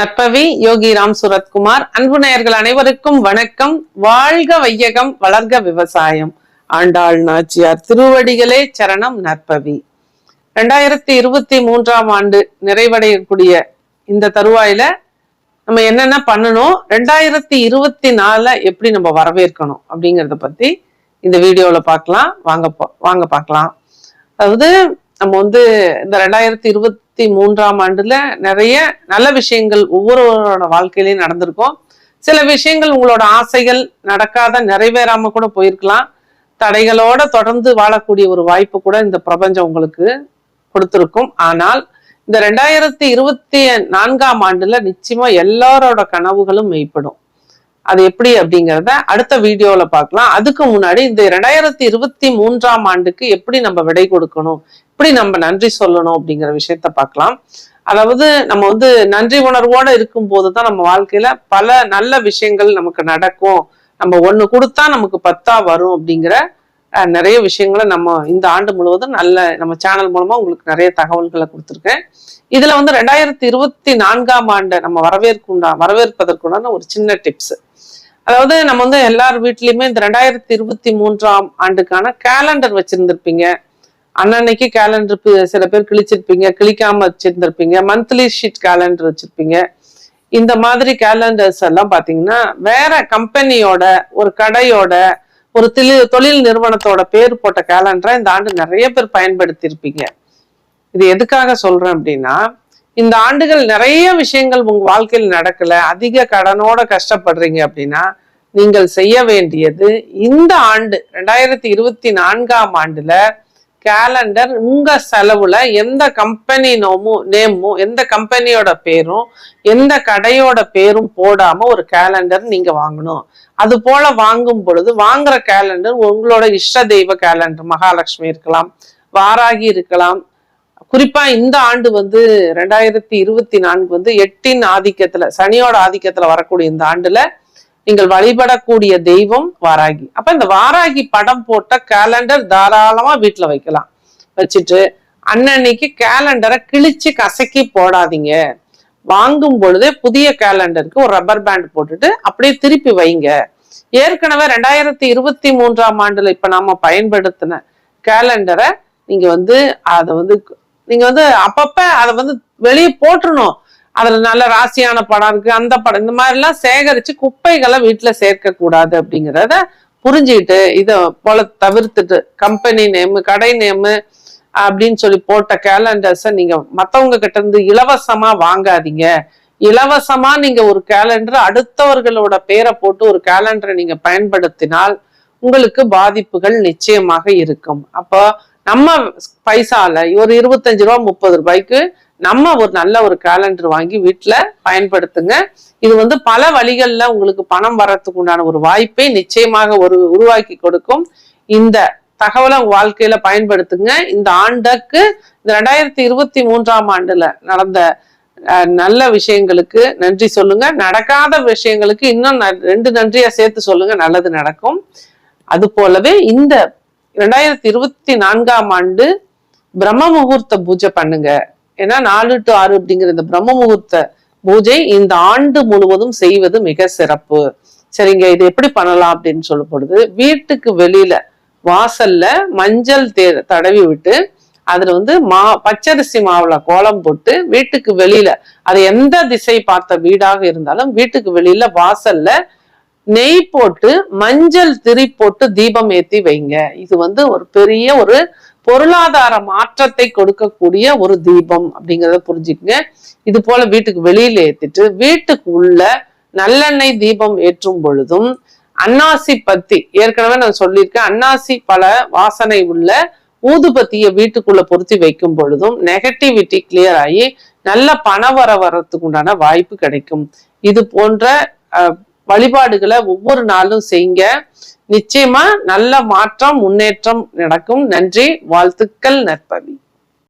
நற்பவி யோகி ராம் சுரத்குமார். அன்பு நேயர்கள் அனைவருக்கும் வணக்கம். வாழ்க வையகம் வளர்க விவசாயம். ஆண்டாள் நாச்சியார் திருவடிகளே சரணம் நற்பவி. ரெண்டாயிரத்தி இருபத்தி மூன்றாம் ஆண்டு நிறைவடையக்கூடிய இந்த தருவாயில நம்ம என்னென்ன பண்ணணும்? ரெண்டாயிரத்தி இருபத்தி நாலுல எப்படி நம்ம வரவேற்கணும் அப்படிங்கறத பத்தி இந்த வீடியோல பார்க்கலாம். வாங்க வாங்க பார்க்கலாம். அதாவது நம்ம வந்து இந்த ரெண்டாயிரத்தி இருபத்தி மூன்றாம் ஆண்டுல நிறைய நல்ல விஷயங்கள் ஒவ்வொருவரோட வாழ்க்கையிலையும் நடந்திருக்கும். சில விஷயங்கள் உங்களோட ஆசைகள் நடக்காத நிறைவேறாம கூட போயிருக்கலாம். தடைகளோட தொடர்ந்து வாழக்கூடிய ஒரு வாய்ப்பு கூட இந்த பிரபஞ்சம் உங்களுக்கு கொடுத்துருக்கும். ஆனால் இந்த ரெண்டாயிரத்தி இருபத்தி நான்காம் ஆண்டுல நிச்சயமா எல்லாரோட கனவுகளும் மெய்ப்படும். அது எப்படி அப்படிங்கிறத அடுத்த வீடியோல பார்க்கலாம். அதுக்கு முன்னாடி இந்த ரெண்டாயிரத்தி இருபத்தி மூன்றாம் ஆண்டுக்கு எப்படி நம்ம விடை கொடுக்கணும் எப்படி நம்ம நன்றி சொல்லணும் அப்படிங்கிற விஷயத்த பார்க்கலாம். அதாவது நம்ம வந்து நன்றி உணர்வோட இருக்கும் போதுதான் நம்ம வாழ்க்கையில பல நல்ல விஷயங்கள் நமக்கு நடக்கும். நம்ம ஒண்ணு கொடுத்தா நமக்கு பத்தா வரும் அப்படிங்கிற நிறைய விஷயங்களை நம்ம இந்த ஆண்டு முழுவதும் நல்ல நம்ம சேனல் மூலமா உங்களுக்கு நிறைய தகவல்களை கொடுத்துருக்கேன். இதுல வந்து ரெண்டாயிரத்தி இருபத்தி நான்காம் ஆண்டு நம்ம வரவேற்குண்டா வரவேற்பதற்குண்டான ஒரு சின்ன டிப்ஸ் அதாவது நம்ம வந்து எல்லார் வீட்லயுமே இந்த ரெண்டாயிரத்தி இருபத்தி மூன்றாம் ஆண்டுக்கான கேலண்டர் வச்சிருந்திருப்பீங்க. அன்னன்னைக்கு கேலண்டர் சில பேர் கிழிச்சிருப்பீங்க கிழிக்காம வச்சிருந்திருப்பீங்க. மந்த்லி ஷீட் கேலண்டர் வச்சிருப்பீங்க. இந்த மாதிரி கேலண்டர்ஸ் எல்லாம் பாத்தீங்கன்னா வேற கம்பெனியோட ஒரு கடையோட ஒரு தொழில் தொழில் நிறுவனத்தோட பேர் போட்ட கேலண்டரை இந்த ஆண்டு நிறைய பேர் பயன்படுத்தி இருப்பீங்க இது எதுக்காக சொல்றேன் அப்படின்னா இந்த ஆண்டுகள் நிறைய விஷயங்கள் உங்க வாழ்க்கையில் நடக்கல அதிக கடனோட கஷ்டப்படுறீங்க அப்படின்னா நீங்கள் செய்ய வேண்டியது இந்த ஆண்டு ரெண்டாயிரத்தி இருபத்தி நான்காம் ஆண்டுல கேலண்டர் உங்க செலவுல எந்த கம்பெனி நோமும் நேமும் எந்த கம்பெனியோட பேரும் எந்த கடையோட பேரும் போடாம ஒரு கேலண்டர் நீங்க வாங்கணும். அது போல வாங்கும் பொழுது வாங்குற கேலண்டர் உங்களோட இஷ்ட தெய்வ கேலண்டர் மகாலட்சுமி இருக்கலாம் வாராகி இருக்கலாம். குறிப்பா இந்த ஆண்டு வந்து ரெண்டாயிரத்தி இருபத்தி நான்கு வந்து எட்டின் ஆதிக்கத்துல சனியோட ஆதிக்கத்துல வரக்கூடிய இந்த ஆண்டுல நீங்கள் வழிபடக்கூடிய தெய்வம் வாராகி. அப்ப இந்த வாராகி படம் போட்ட கேலண்டர் தாராளமா வீட்டுல வைக்கலாம். வச்சுட்டு அன்னன்னைக்கு கேலண்டரை கிழிச்சு கசக்கி போடாதீங்க. வாங்கும் பொழுதே புதிய கேலண்டருக்கு ஒரு ரப்பர் பேண்ட் போட்டுட்டு அப்படியே திருப்பி வைங்க. ஏற்கனவே ரெண்டாயிரத்தி இருபத்தி மூன்றாம் ஆண்டுல இப்ப நாம பயன்படுத்தின கேலண்டரை நீங்க வந்து அதை வந்து நீங்க வந்து அப்பப்ப அதை வந்து வெளியே போட்டுறணும். அதுல நல்ல ராசியான படம் இருக்கு அந்த படம் இந்த மாதிரி எல்லாம் சேகரிச்சு குப்பைகளை வீட்டுல சேர்க்க கூடாது அப்படிங்கிறத புரிஞ்சுக்கிட்டு இத போல தவிர்த்துட்டு கம்பெனி நேமு கடை நேமு அப்படின்னு சொல்லி போட்ட கேலண்டர்ஸை நீங்க மத்தவங்க கிட்ட இருந்து இலவசமா வாங்காதீங்க. இலவசமா நீங்க ஒரு கேலண்டர் அடுத்தவர்களோட பேரை போட்டு ஒரு கேலண்டரை நீங்க பயன்படுத்தினால் உங்களுக்கு பாதிப்புகள் நிச்சயமாக இருக்கும். அப்போ நம்ம பைசால ஒரு இருபத்தஞ்சு ரூபா முப்பது ரூபாய்க்கு நம்ம ஒரு நல்ல ஒரு கேலண்டர் வாங்கி வீட்டில் பயன்படுத்துங்க. இது வந்து பல வழிகளில் உங்களுக்கு பணம் வர்றதுக்கு உண்டான ஒரு வாய்ப்பை நிச்சயமாக ஒரு உருவாக்கி கொடுக்கும். இந்த தகவலை வாழ்க்கையில பயன்படுத்துங்க. இந்த ஆண்டுக்கு இந்த ரெண்டாயிரத்தி இருபத்தி மூன்றாம் ஆண்டுல நடந்த நல்ல விஷயங்களுக்கு நன்றி சொல்லுங்க. நடக்காத விஷயங்களுக்கு இன்னும் ந- ரெண்டு நன்றியா சேர்த்து சொல்லுங்க. நல்லது நடக்கும். அது போலவே இந்த ரெண்டாயிரத்தி இருபத்தி நான்காம் ஆண்டு பிரம்ம முகூர்த்த பூஜை பண்ணுங்க. ஏன்னா நாலு டு ஆறு அப்படிங்கிற இந்த பிரம்ம முகூர்த்த பூஜை இந்த ஆண்டு முழுவதும் செய்வது மிக சிறப்பு. சரிங்க இது எப்படி பண்ணலாம் அப்படின்னு சொல்லும் பொழுது வீட்டுக்கு வெளியில வாசல்ல மஞ்சள் தே தடவி விட்டு அதுல வந்து மா பச்சரிசி மாவுல கோலம் போட்டு வீட்டுக்கு வெளியில அது எந்த திசை பார்த்த வீடாக இருந்தாலும் வீட்டுக்கு வெளியில வாசல்ல நெய் போட்டு மஞ்சள் திரி போட்டு தீபம் ஏத்தி வைங்க. இது வந்து ஒரு பெரிய ஒரு பொருளாதார மாற்றத்தை கொடுக்கக்கூடிய ஒரு தீபம் அப்படிங்கிறத புரிஞ்சுக்கங்க. இது போல வீட்டுக்கு வெளியில ஏத்திட்டு வீட்டுக்கு உள்ள நல்லெண்ணெய் தீபம் ஏற்றும் பொழுதும் அன்னாசி பத்தி ஏற்கனவே நான் சொல்லியிருக்கேன் அன்னாசி பல வாசனை உள்ள ஊதுபத்தியை வீட்டுக்குள்ள பொருத்தி வைக்கும் பொழுதும் நெகட்டிவிட்டி கிளியர் ஆகி நல்ல பண வர வரத்துக்கு உண்டான வாய்ப்பு கிடைக்கும். இது போன்ற வழிபாடுகளை ஒவ்வொரு நாளும் செய்யுங்க நிச்சயமா நல்ல மாற்றம் முன்னேற்றம் நடக்கும். நன்றி. வாழ்த்துக்கள் நற்பவி.